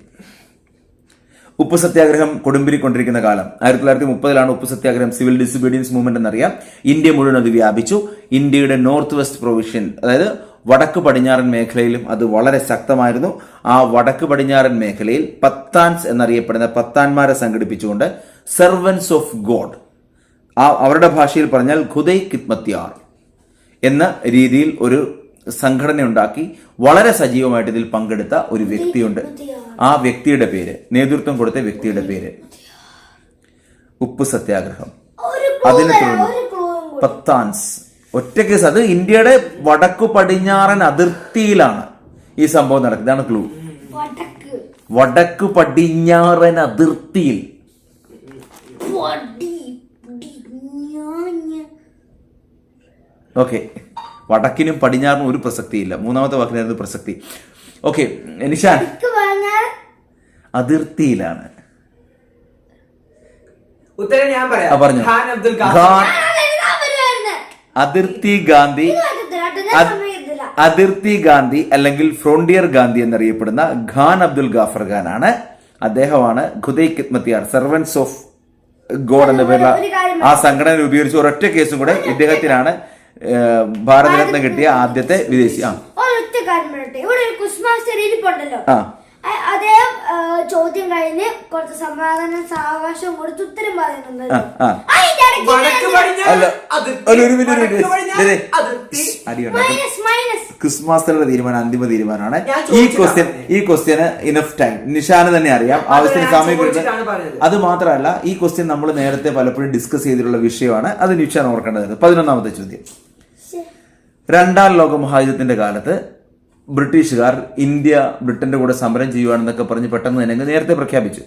ഉപ്പ് സത്യാഗ്രഹം കൊടുമ്പിരിക്കൊണ്ടിരിക്കുന്ന കാലം. ആയിരത്തി തൊള്ളായിരത്തി മുപ്പതിലാണ് ഉപ്പ് സത്യാഗ്രഹം സിവിൽ ഡിസൊബീഡിയൻസ് മൂവ്മെന്റ് എന്നറിയാം. ഇന്ത്യ മുഴുവൻ അത് വ്യാപിച്ചു. ഇന്ത്യയുടെ നോർത്ത് വെസ്റ്റ് പ്രൊവിഷ്യൻ അതായത് വടക്ക് പടിഞ്ഞാറൻ മേഖലയിലും അത് വളരെ ശക്തമായിരുന്നു. ആ വടക്ക് പടിഞ്ഞാറൻ മേഖലയിൽ പത്താൻസ് എന്നറിയപ്പെടുന്ന പത്താൻമാരെ സംഘടിപ്പിച്ചുകൊണ്ട് സെർവൻസ് ഓഫ് ഗോഡ് ആ അവരുടെ ഭാഷയിൽ പറഞ്ഞാൽ ഖുദൈ കിത്മത്യാർ എന്ന രീതിയിൽ ഒരു സംഘടന ഉണ്ടാക്കി വളരെ സജീവമായിട്ട് ഇതിൽ പങ്കെടുത്ത ഒരു വ്യക്തിയുണ്ട്. ആ വ്യക്തിയുടെ പേര് നേതൃത്വം കൊടുത്ത വ്യക്തിയുടെ പേര് ഉപ്പ് സത്യാഗ്രഹം. അതിനെ തുടർന്ന് പത്താൻസ്. ഒറ്റ കേസ്. അത് ഇന്ത്യയുടെ വടക്കു പടിഞ്ഞാറൻ അതിർത്തിയിലാണ് ഈ സംഭവം നടക്കുന്നത്. ഇതാണ് ക്ലൂ. വടക്ക്. പടിഞ്ഞാറൻ അതിർത്തിയിൽ. ഓക്കെ. വടക്കിനും പടിഞ്ഞാറിനും ഒരു പ്രസക്തിയില്ല. മൂന്നാമത്തെ വാക്കിനായിരുന്നു പ്രസക്തി. ഓക്കെ നിഷാൻ. അതിർത്തിയിലാണ്. ഉത്തരം ഞാൻ പറയാം. പറഞ്ഞോ. ഖാൻ അബ്ദുൽ. അതിർത്തി ഗാന്ധി. അതിർത്തി ഗാന്ധി അല്ലെങ്കിൽ ഫ്രോണ്ടിയർ ഗാന്ധി എന്നറിയപ്പെടുന്ന ഖാൻ അബ്ദുൽ ഗാഫർ ഖാൻ ആണ് അദ്ദേഹമാണ് Khudai Khidmatgar servants of God എന്ന പേരുള്ള ആ സംഘടന രൂപീകരിച്ച ഒരൊറ്റ കേസും കൂടെ ഇദ്ദേഹത്തിനാണ്. ഭാരതരത്ന കിട്ടിയ ആദ്യത്തെ വിദേശി ആ. ഒരൊറ്റ കാര്യം പറയട്ടെ. ഇവിടെ ഒരു കുസ്മാസ്റ്റർ ഇരിപ്പുണ്ടല്ലോ. ആ. അ- ചോദ്യം കഴിഞ്ഞ് കുറച്ച് സമാധാന സാവകാശം കൊടുത്ത് ഉത്തരം പറയുന്നുണ്ട്. ആ, ആ. അതിന്റെ ഇടയ്ക്ക് വടക്ക് ഞാൻ- പടിഞ്ഞാറ് അല്ല അതിർത്തി, ഒരു ഒരു മിനിറ്റ് ഒരു മിനിറ്റ്. പടിഞ്ഞാറ് ദേ, ദേ. Minus minus. ക്രിസ് മാസ്റ്ററുടെ തീരുമാനം അന്തിമ തീരുമാനമാണ്. ഈ ക്വസ്റ്റ്യൻ ഈ ക്വസ്റ്റ്യന് ഇനഫ് ടൈം നിഷാന് തന്നെ അറിയാം. അത് ആവശ്യത്തിന് സമയം കിട്ടുന്നത് അത് മാത്രമല്ല ഈ ക്വസ്റ്റ്യൻ നമ്മൾ നേരത്തെ പലപ്പോഴും ഡിസ്കസ് ചെയ്തിട്ടുള്ള വിഷയമാണ്. അത് നിഷാൻ ഓർക്കേണ്ടത്. പതിനൊന്നാമത്തെ ചോദ്യം. രണ്ടാം ലോക മഹായുദ്ധത്തിന്റെ കാലത്ത് ബ്രിട്ടീഷുകാർ ഇന്ത്യ ബ്രിട്ടന്റെ കൂടെ സമരം ചെയ്യുവാണെന്നൊക്കെ പറഞ്ഞ് പെട്ടെന്ന് തന്നെ നേരത്തെ പ്രഖ്യാപിച്ചു.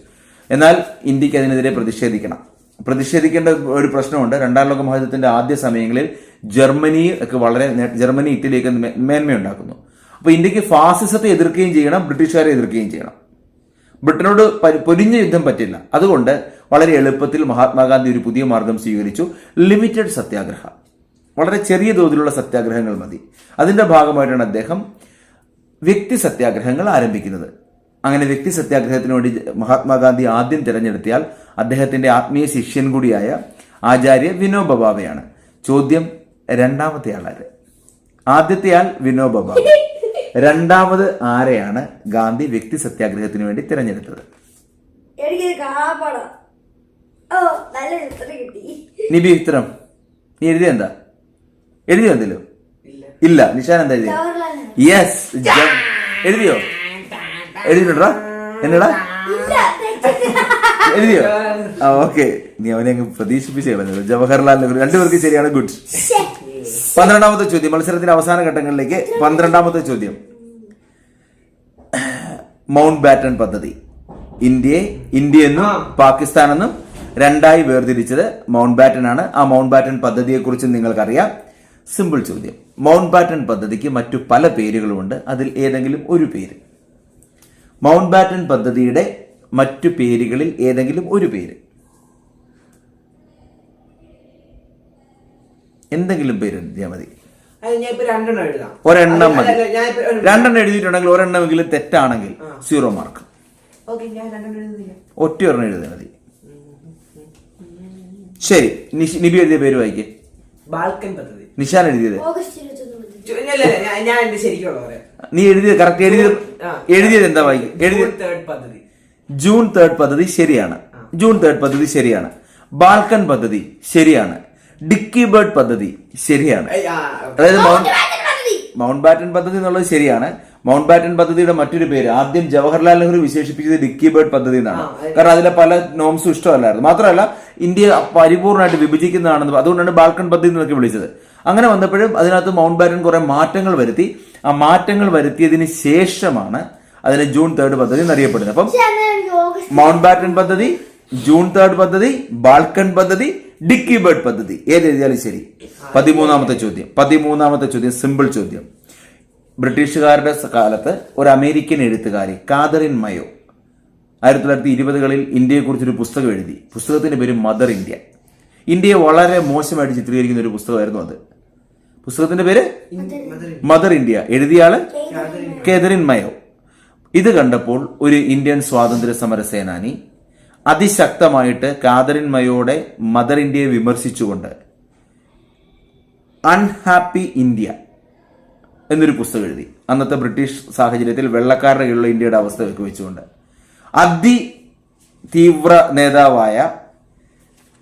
എന്നാൽ ഇന്ത്യയ്ക്ക് അതിനെതിരെ പ്രതിഷേധിക്കണം. പ്രതിഷേധിക്കേണ്ട ഒരു പ്രശ്നമുണ്ട്. രണ്ടാം ലോക മഹായുദ്ധത്തിന്റെ ആദ്യ സമയങ്ങളിൽ ജർമ്മനി ഒക്കെ വളരെ ജർമ്മനി ഇറ്റലിയൊക്കെ മേന്മയുണ്ടാക്കുന്നു. അപ്പോൾ ഇന്ത്യയ്ക്ക് ഫാസിസത്തെ എതിർക്കുകയും ചെയ്യണം ബ്രിട്ടീഷുകാരെ എതിർക്കുകയും ചെയ്യണം. ബ്രിട്ടനോട് പരി- പൊരിഞ്ഞ യുദ്ധം പറ്റില്ല. അതുകൊണ്ട് വളരെ എളുപ്പത്തിൽ മഹാത്മാഗാന്ധി ഒരു പുതിയ മാർഗം സ്വീകരിച്ചു. ലിമിറ്റഡ് സത്യാഗ്രഹ. വളരെ ചെറിയ തോതിലുള്ള സത്യാഗ്രഹങ്ങൾ മതി. അതിന്റെ ഭാഗമായിട്ടാണ് അദ്ദേഹം വ്യക്തി സത്യാഗ്രഹങ്ങൾ ആരംഭിക്കുന്നത്. അങ്ങനെ വ്യക്തി സത്യാഗ്രഹത്തിന് വേണ്ടി മഹാത്മാഗാന്ധി ആദ്യം തിരഞ്ഞെടുത്തിയാൽ അദ്ദേഹത്തിന്റെ ആത്മീയ ശിഷ്യൻ കൂടിയായ ആചാര്യ വിനോബ ഭാവെയാണ് ചോദ്യം രണ്ടാമത്തെ ആളാര്? ആദ്യത്തെ ആൾ വിനോബ ഭാവെ രണ്ടാമത് ആരെയാണ് ഗാന്ധി വ്യക്തി സത്യാഗ്രഹത്തിന് വേണ്ടി തിരഞ്ഞെടുത്തത്? നിബി ഉത്തരം. നീ എഴുതിയ എന്താ? എഴുതിയോ എന്തെങ്കിലും? ഇല്ല. നിഷാൻ എന്താ എഴുതിയോ? യെസ് എഴുതിയോ? എഴുതിട്ടുണ്ടോ എന്നടാ. എഴുതിയോ? ആ ഓക്കെ. നീ അവനെ അങ്ങ് പ്രതീക്ഷിപ്പിച്ചേ പറഞ്ഞത്. ജവഹർലാൽ നെഹ്റു. രണ്ടുപേർക്ക് ശരിയാണ് ഗുഡ്. പന്ത്രണ്ടാമത്തെ ചോദ്യം. മത്സരത്തിന്റെ അവസാന ഘട്ടങ്ങളിലേക്ക് പന്ത്രണ്ടാമത്തെ ചോദ്യം. മൗണ്ട് ബാറ്റൺ പദ്ധതി. ഇന്ത്യയെ ഇന്ത്യ എന്നും പാകിസ്ഥാനെന്നും പാകിസ്ഥാൻ എന്നും രണ്ടായി വേർതിരിച്ചത് മൗണ്ട് ബാറ്റൺ ആണ്. ആ മൗണ്ട് ബാറ്റൺ പദ്ധതിയെ കുറിച്ച് നിങ്ങൾക്കറിയാം. സിമ്പിൾ ചോദ്യം. മൗണ്ട് ബാറ്റൺ പദ്ധതിക്ക് മറ്റു പല പേരുകളുമുണ്ട്. അതിൽ ഏതെങ്കിലും ഒരു പേര്. മൗണ്ട് ബാറ്റൺ പദ്ധതിയുടെ മറ്റു പേരുകളിൽ ഏതെങ്കിലും ഒരു പേര്. എന്തെങ്കിലും പേര് എഴുതിയാൽ മതി. അത് ഞാൻ ഇപ്പൊ രണ്ടെണ്ണം എഴുതാം. ഒരെണ്ണം മതി. ഞാൻ ഇപ്പൊ ഒരു- രണ്ടെണ്ണം എഴുതിയിട്ടുണ്ടെങ്കിൽ ഒരെണ്ണമെങ്കിലും തെറ്റാണെങ്കിൽ സീറോ മാർക്ക്. ഓക്കെ ഞാൻ രണ്ടെണ്ണം എഴുതുന്നില്ല. ഒറ്റ ഒരെണ്ണം എഴുതിയാൽ മതി. ശരി നിബി എഴുതിയ പേര് വായിക്കേ. ബാൽക്കൻ പദ്ധതി. നിഷാൻ എഴുതിയത്. ഞാൻ- ഞാൻ എന്റെ ശരിക്കുള്ള പറയാം. നീ എഴുതിയത് കറക്റ്റ് എഴുതിയത് എഴുതിയത് എന്താ വായിക്കും? എഴുതിയത് തേർഡ് പദ്ധതി. ജൂൺ തേർഡ് പദ്ധതി ശരിയാണ്. ജൂൺ തേർഡ് പദ്ധതി ശരിയാണ്. ബാൽക്കൻ പദ്ധതി ശരിയാണ്. ഡിക്കി ബേർഡ് പദ്ധതി ശരിയാണ്. അതായത് മൗണ്ട്. മൗണ്ട് ബാറ്റൻ പദ്ധതി എന്നുള്ളത് ശരിയാണ്. മൗണ്ട് ബാറ്റൺ പദ്ധതിയുടെ മറ്റൊരു പേര് ആദ്യം ജവഹർലാൽ നെഹ്റു വിശേഷിപ്പിച്ചത് ഡിക്കി ബേർഡ് പദ്ധതി എന്നാണ്. കാരണം അതിലെ പല നോംസും ഇഷ്ടമല്ലായിരുന്നു. മാത്രമല്ല ഇന്ത്യ പരിപൂർണമായിട്ട് വിഭജിക്കുന്നതാണെന്ന് അതുകൊണ്ടാണ് ബാൽക്കൺ പദ്ധതി എന്നൊക്കെ വിളിച്ചത്. അങ്ങനെ വന്നപ്പോഴും അതിനകത്ത് മൗണ്ട് ബാറ്റൺ കുറെ മാറ്റങ്ങൾ വരുത്തി. ആ മാറ്റങ്ങൾ വരുത്തിയതിന് ശേഷമാണ് അതിന് ജൂൺ തേർഡ് പദ്ധതി എന്നറിയപ്പെടുന്നത്. അപ്പം മൗണ്ട് ബാറ്റൺ പദ്ധതി ജൂൺ തേർഡ് പദ്ധതി ബാൽക്കൺ പദ്ധതി ഡിക്കി ബേർഡ് പദ്ധതി. ഏത് എഴുതിയാലും ശരി. പതിമൂന്നാമത്തെ ചോദ്യം. പതിമൂന്നാമത്തെ ചോദ്യം സിമ്പിൾ ചോദ്യം. ബ്രിട്ടീഷുകാരുടെ കാലത്ത് ഒരു അമേരിക്കൻ എഴുത്തുകാരി കാതറിൻ മയോ. ആയിരത്തി തൊള്ളായിരത്തി ഇരുപതുകളിൽ ഇന്ത്യയെക്കുറിച്ചൊരു പുസ്തകം എഴുതി. പുസ്തകത്തിന്റെ പേര് മദർ ഇന്ത്യ. ഇന്ത്യയെ വളരെ മോശമായിട്ട് ചിത്രീകരിക്കുന്ന ഒരു പുസ്തകമായിരുന്നു അത്. പുസ്തകത്തിന്റെ പേര് മദർ ഇന്ത്യ. എഴുതിയാൾ കേതറിൻ മയോ. ഇത് കണ്ടപ്പോൾ ഒരു ഇന്ത്യൻ സ്വാതന്ത്ര്യ സമര സേനാനി അതിശക്തമായിട്ട് കാതറിൻ മയോടെ മദർ ഇന്ത്യയെ വിമർശിച്ചുകൊണ്ട് അൺഹാപ്പി ഇന്ത്യ എന്നൊരു പുസ്തകം എഴുതി. അന്നത്തെ ബ്രിട്ടീഷ് സാഹചര്യത്തിൽ വെള്ളക്കാരുടെ കീഴിലുള്ള ഇന്ത്യയുടെ അവസ്ഥ വെച്ചുകൊണ്ട്. അതി തീവ്ര നേതാവായ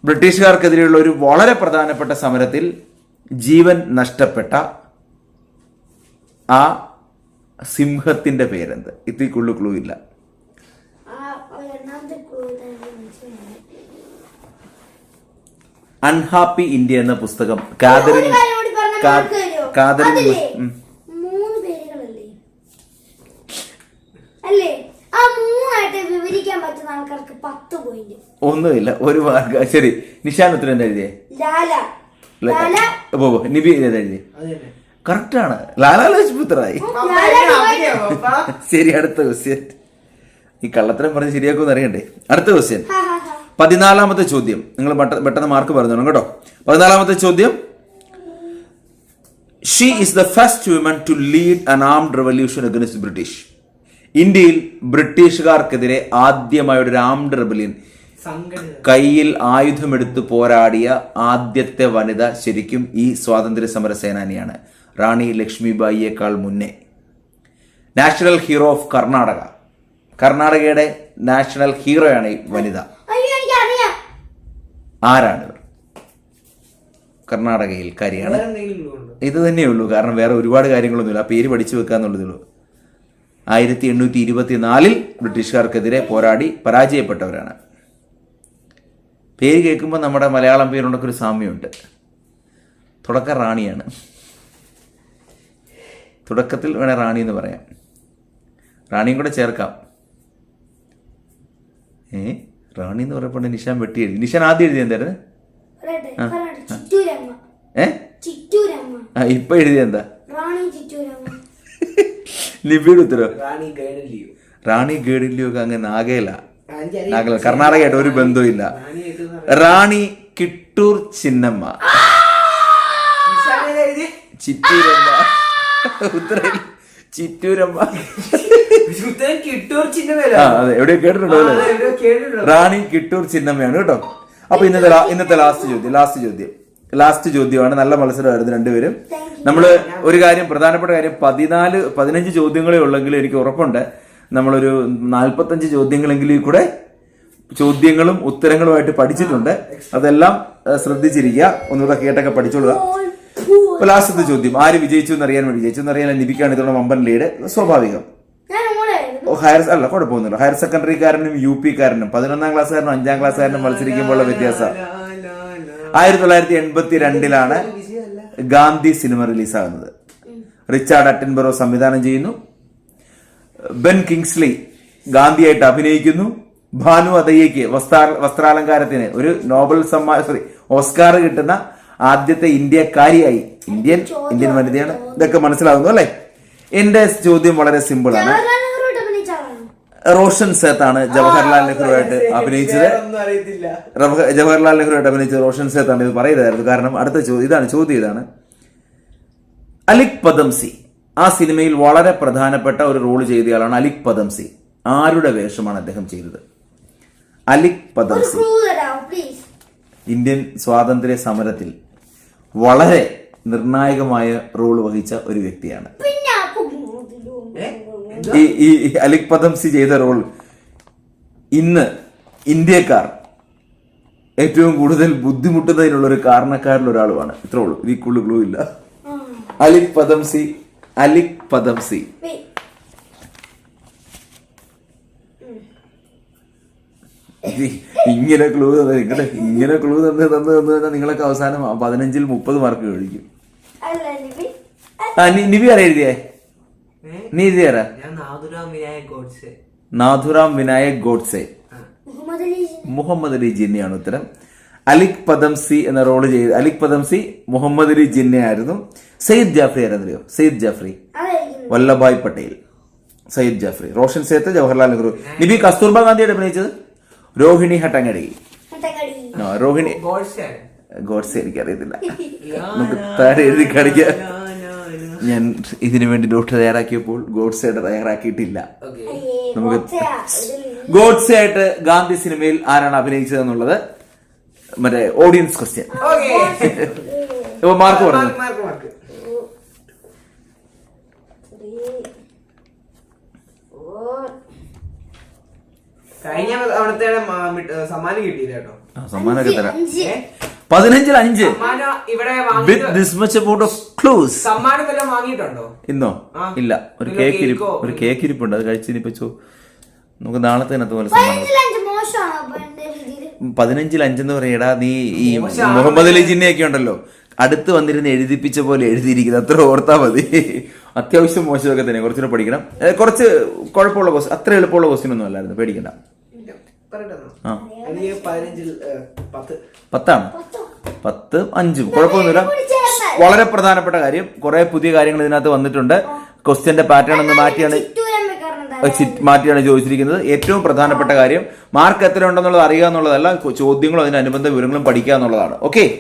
ബ്രിട്ടീഷുകാർക്കെതിരെയുള്ള ഒരു വളരെ പ്രധാനപ്പെട്ട സമരത്തിൽ ജീവൻ നഷ്ടപ്പെട്ട ആ സിംഹത്തിന്റെ പേരെന്ത്? ഇത്തിക്കുള്ളു ക്ലൂ ഇല്ല. അൺഹാപ്പി ഇന്ത്യ എന്ന പുസ്തകം കാതറിൻ? കാതറിൻ അതില്ലേ? ഉം. മൂന്ന് പേരുകളല്ലേ അല്ലേ ആ മൂന്നായിട്ട് വിവരിക്കാൻ പറ്റുന്ന ആൾക്കാർക്ക് പത്ത് പോയിന്റ് ഒന്നുമില്ല. ഒരു മാർഗ. ശരി. നിഷാൻ ഉത്തരം എന്താ എഴുതിയേ? പോ. നിബി ഏതാ എഴുതിയേ. കറക്റ്റ് ആണ്. ലാലാ ലജ്പുത്രായി? ശരി അടുത്ത ക്വസ്റ്റ്യൻ ഈ കള്ളത്തരം പറഞ്ഞ് ശരിയാക്കുമെന്ന് അറിയണ്ടേ? അടുത്ത ക്വസ്റ്റ്യൻ. പതിനാലാമത്തെ ചോദ്യം. നിങ്ങൾ പെട്ട- പെട്ടെന്ന് മാർക്ക് പറഞ്ഞോണം കേട്ടോ. പതിനാലാമത്തെ ചോദ്യം. She is the first woman to lead an armed revolution against British ഇന്ത്യയിൽ ബ്രിട്ടീഷുകാർക്കെതിരെ ആദ്യമായ ഒരു ആംഡ് റെബലിയൻ കയ്യിൽ ആയുധമെടുത്ത് പോരാടിയ ആദ്യത്തെ വനിത ശരിക്കും ഈ സ്വാതന്ത്ര്യ സമര സേനാനിയാണ് റാണി ലക്ഷ്മിബായിയേക്കാൾ മുന്നേ. National hero of Karnataka. കർണാടകയുടെ നാഷണൽ ഹീറോയാണ് ഈ വനിത. അയ്യോ എനിക്ക് അറിയാം ആരാണിവർ? കർണാടകയിൽ കാര്യമാണ് ഇത് തന്നെയേ ഉള്ളൂ. ഇത് തന്നെയുള്ളൂ കാരണം വേറെ ഒരുപാട് കാര്യങ്ങളൊന്നുമില്ല. ആ പേര് പഠിച്ചു വെക്കാന്നുള്ളതേ ഉള്ളൂ ആയിരത്തി എണ്ണൂറ്റി ഇരുപത്തിനാലിൽ ബ്രിട്ടീഷുകാർക്കെതിരെ പോരാടി പരാജയപ്പെട്ടവരാണ്. പേര് കേൾക്കുമ്പോൾ നമ്മുടെ മലയാളം പേരുണ്ടൊക്കെ ഒരു സാമ്യമുണ്ട്. തുടക്ക റാണിയാണ്. തുടക്കത്തിൽ വേണേൽ റാണി എന്ന് പറയാം. റാണിയും കൂടെ ചേർക്കാം. ഏ? റാണി എന്ന് പറയപ്പോൾ നിഷാൻ വെട്ടി എഴുതി. നിഷാൻ ആദ്യം എഴുതി എന്തായിരുന്നു? ഏ? ആ ഇപ്പൊ എഴുതി എന്താ? ലിബിയുടെ ലിപിയുടെ ഉത്തരവ് റാണി ഗേഡില്ലിയോ ഗേഡിലിയൊക്കെ അങ്ങ് നാഗേല. നാഗല. കർണാടകയായിട്ട് ഒരു എന്ന് പറയാം. റാണി കിട്ടൂർ ചിന്നമ്മ? ചിറ്റൂരമ്മ. ഉത്തരയിൽ ചിറ്റൂരമ്മ. കിട്ടൂർ ചിന്നമ്മ അതെ എവിടെയോ കേട്ടിട്ടുണ്ടോ? റാണി കിട്ടൂർ ചിന്നമ്മയാണ് കേട്ടോ. അപ്പൊ ഇന്നത്തെ ഇന്നത്തെ ലാസ്റ്റ് ചോദ്യം ലാസ്റ്റ് ചോദ്യം. ലാസ്റ്റ് ചോദ്യമാണ്. നല്ല മത്സരമായിരുന്നു രണ്ടുപേരും. നമ്മൾ ഒരു കാര്യം പ്രധാനപ്പെട്ട കാര്യം പതിനാല് പതിനഞ്ച് ചോദ്യങ്ങളേ ഉള്ളെങ്കിലും എനിക്ക് ഉറപ്പുണ്ട്. നമ്മളൊരു നാൽപ്പത്തഞ്ച് ചോദ്യങ്ങളെങ്കിലും കൂടെ ചോദ്യങ്ങളും ഉത്തരങ്ങളുമായിട്ട് പഠിച്ചിട്ടുണ്ട്. അതെല്ലാം ശ്രദ്ധിച്ചിരിക്കുക. ഒന്നുകൂടെ കേട്ടൊക്കെ പഠിച്ചോളുക. അപ്പൊ ലാസ്റ്റത്തെ ചോദ്യം. ആര് വിജയിച്ചു എന്നറിയാൻ വേണ്ടി വിജയിച്ചു. എന്നറിയാൻ ലിപിക്കാണ് ഇതോടെ മമ്പൻ ലീഡ് സ്വാഭാവികം. ഹയർ അല്ല കുഴപ്പമൊന്നുമില്ല. ഹയർ സെക്കൻഡറിക്കാരനും യു പിക്കാരനും പതിനൊന്നാം ക്ലാസ്സുകാരനും അഞ്ചാം ക്ലാസ്സുകാരനും മത്സരിക്കുമ്പോഴുള്ള വ്യത്യാസം. ആയിരത്തി തൊള്ളായിരത്തി എൺപത്തി രണ്ടിലാണ് ഗാന്ധി സിനിമ റിലീസാകുന്നത്. റിച്ചാർഡ് അറ്റൻബറോ സംവിധാനം ചെയ്യുന്നു. ബെൻ കിങ്സ്ലി ഗാന്ധിയായിട്ട് അഭിനയിക്കുന്നു. ഭാനു അതയ്യയ്ക്ക് വസ്ത്ര വസ്ത്രാലങ്കാരത്തിന് ഒരു നോബൽ സമ്മാന സോറി ഓസ്കാർ കിട്ടുന്ന ആദ്യത്തെ ഇന്ത്യക്കാരിയായി. ഇന്ത്യൻ ഇന്ത്യൻ വനിതയാണ്. ഇതൊക്കെ മനസ്സിലാകുന്നു അല്ലേ? എന്റെ ചോദ്യം വളരെ സിമ്പിൾ ആണ്. റോഷൻ സേത്ത് ആണ് ജവഹർലാൽ റോഷൻ സേത്താണ് ജവഹർലാൽ നെഹ്റുവായിട്ട് അഭിനയിച്ചത്. ജവഹർലാൽ നെഹ്റു ആയിട്ട് ജവഹർലാൽ നെഹ്റുവായിട്ട് അഭിനയിച്ചത് റോഷൻ സേത്താണ്. ഇത് പറയുന്നതായിരുന്നു. കാരണം അടുത്ത ചോദ്യം ഇതാണ് ചോദ്യം ഇതാണ്. അലിക് പദംസി. ആ സിനിമയിൽ വളരെ പ്രധാനപ്പെട്ട ഒരു റോൾ ചെയ്തയാളാണ് അലിക് പദംസി. ആരുടെ വേഷമാണ് അദ്ദേഹം ചെയ്തത്? അലിക് പദംസി ഇന്ത്യൻ സ്വാതന്ത്ര്യ സമരത്തിൽ വളരെ നിർണായകമായ റോൾ വഹിച്ച ഒരു വ്യക്തിയാണ്? ഈ അലിക് പദംസി ചെയ്ത റോൾ ഇന്ന് ഇന്ത്യക്കാർ ഏറ്റവും കൂടുതൽ ബുദ്ധിമുട്ടുന്നതിനുള്ള ഒരു കാരണക്കാരിൽ ഒരാളുമാണ്. ഇത്രേ ഉള്ളൂ. ഇതിൽ കൂടുതൽ ക്ലൂ ഇല്ല. അലിക് പദംസി അലിക് പദംസി വേ- ഇത് ഇങ്ങനെ ക്ലൂ തന്നെ നിങ്ങളുടെ ഇങ്ങനെ ക്ലൂ തന്ന് തന്ന് തന്ന് തന്നെ നിങ്ങളൊക്കെ അവസാനം പതിനഞ്ചിൽ മുപ്പത് മാർക്ക് കഴിക്കും ആ നിബി നിവി ആരാ എഴുതിയേ? നീ എഴുതിയാരാ ഞാൻ നാഥുറാം വിനായക് ഗോഡ്സെ. നാഥുറാം വിനായക് ഗോഡ്സെ. മുഹമ്മദ് അലി മുഹമ്മദ് അലി ജിന്നയാണ് ഉത്തരം. അലിക് പദംസി എന്ന റോൾ ചെയ്ത് അലിക് പദംസി മുഹമ്മദ് അലി ജിന്ന ആയിരുന്നു. സയ്യിദ് ജാഫ്രി ആരെന്നറിയോ? സയ്യിദ് ജാഫ്രി. വല്ലഭായ് പട്ടേൽ. സയ്യിദ് ജാഫ്രി. റോഷൻ സേത്ത് ജവഹർലാൽ നെഹ്റു. നിബി കസ്തൂർബ ഗാന്ധിയുടെ അഭിനയിച്ചത്? രോഹിണി ഹട്ടങ്ങടി. രോഹിണി. ഗോഡ്സെ. ഗോഡ്സെ എനിക്കറിയത്തില്ല. (laughs) നമുക്ക് താര താഴെ എഴുതി കാണിക്കാം. ഞാൻ ഇതിനു വേണ്ടി ഡോക്ടർ തയ്യാറാക്കിയപ്പോൾ ഗോഡ്സയുടെ തയ്യാറാക്കിയിട്ടില്ല. ഓക്കേ. നമുക്ക് ഗോഡ്സെ ആയിട്ട് ഗാന്ധി സിനിമയിൽ ആരാണ് അഭിനയിച്ചത് എന്നുള്ളത് മറ്റേ ഓഡിയൻസ് ക്വസ്റ്റ്യൻ മാർക്ക് പറഞ്ഞു മാർക്ക്, മാർക്ക്, മാർക്ക്. ഓ, കഴിഞ്ഞ അവിടുത്തെ സമ്മാനം കിട്ടിയില്ല കേട്ടോ. സമ്മാനമൊക്കെ തരാം? പതിനഞ്ചിൽ അഞ്ച്. With this much amount of clues സമ്മാനം വാങ്ങിയിട്ടുണ്ടോ? ഇന്നോ? ഇല്ല. ഒരു കേക്ക് ഇരിപ്പ് ഒരു കേക്ക് ഇരിപ്പുണ്ട്. അത് കഴിച്ചിനിപ്പോ ചോ നമുക്ക് നാളത്തേനകത്ത് പോലെ സമ്മാനം പതിനഞ്ചിൽ അഞ്ചെന്ന് പറയടാ നീ ഈ. മുഹമ്മദ് അലി ജിന്നയൊക്കെ ഉണ്ടല്ലോ. അടുത്ത് വന്നിരുന്ന് എഴുതിപ്പിച്ച പോലെ എഴുതിയിരിക്കുന്നത് അത്ര ഓർത്താ മതി. അത്യാവശ്യം മോശമൊക്കെ തന്നെ. കുറച്ചുകൂടെ പഠിക്കണം. കുറച്ച് കുഴപ്പമുള്ള ക്വസ്റ്റ്യൻ അത്ര എളുപ്പമുള്ള ക്വസ്റ്റ്യൻ ഒന്നും അല്ലായിരുന്നു. പേടിക്കണ്ട. പത്താണ്. പത്തോ? അഞ്ചും. കുഴപ്പമൊന്നുമില്ല. വളരെ പ്രധാനപ്പെട്ട കാര്യം. കുറെ പുതിയ കാര്യങ്ങൾ ഇതിനകത്ത് വന്നിട്ടുണ്ട്. ക്വസ്റ്റ്യന്റെ പാറ്റേൺ ഒന്ന് മാറ്റിയാണ്. മാറ്റിയാണ് ചോദിച്ചിരിക്കുന്നത്. ഏറ്റവും പ്രധാനപ്പെട്ട കാര്യം മാർക്ക് എത്ര ഉണ്ടെന്നുള്ളത് അറിയുക എന്നുള്ളതല്ല ചോദ്യങ്ങളും അതിന് അനുബന്ധ വിവരങ്ങളും പഠിക്കുക എന്നുള്ളതാണ്. ഓക്കെ?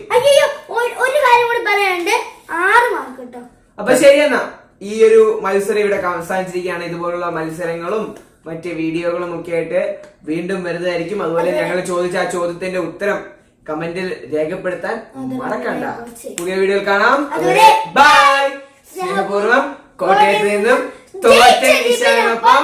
അപ്പൊ ശരി എന്നാ. ഈ ഒരു മത്സരം ഇവിടെ അവസാനിച്ചിരിക്കുകയാണ്. ഇതുപോലുള്ള മത്സരങ്ങളും മറ്റ് വീഡിയോകളും ഒക്കെ ആയിട്ട് വീണ്ടും വരുന്നതായിരിക്കും. അതുപോലെ ഞങ്ങൾ ചോദിച്ച ആ ചോദ്യത്തിന്റെ ഉത്തരം കമന്റിൽ രേഖപ്പെടുത്താൻ മറക്കണ്ട. പുതിയ വീഡിയോയിൽ കാണാം. ബൈ. സ്നേഹപൂർവം കോട്ടയത്ത് നിന്നും തോറ്റ നിശാനൊപ്പം.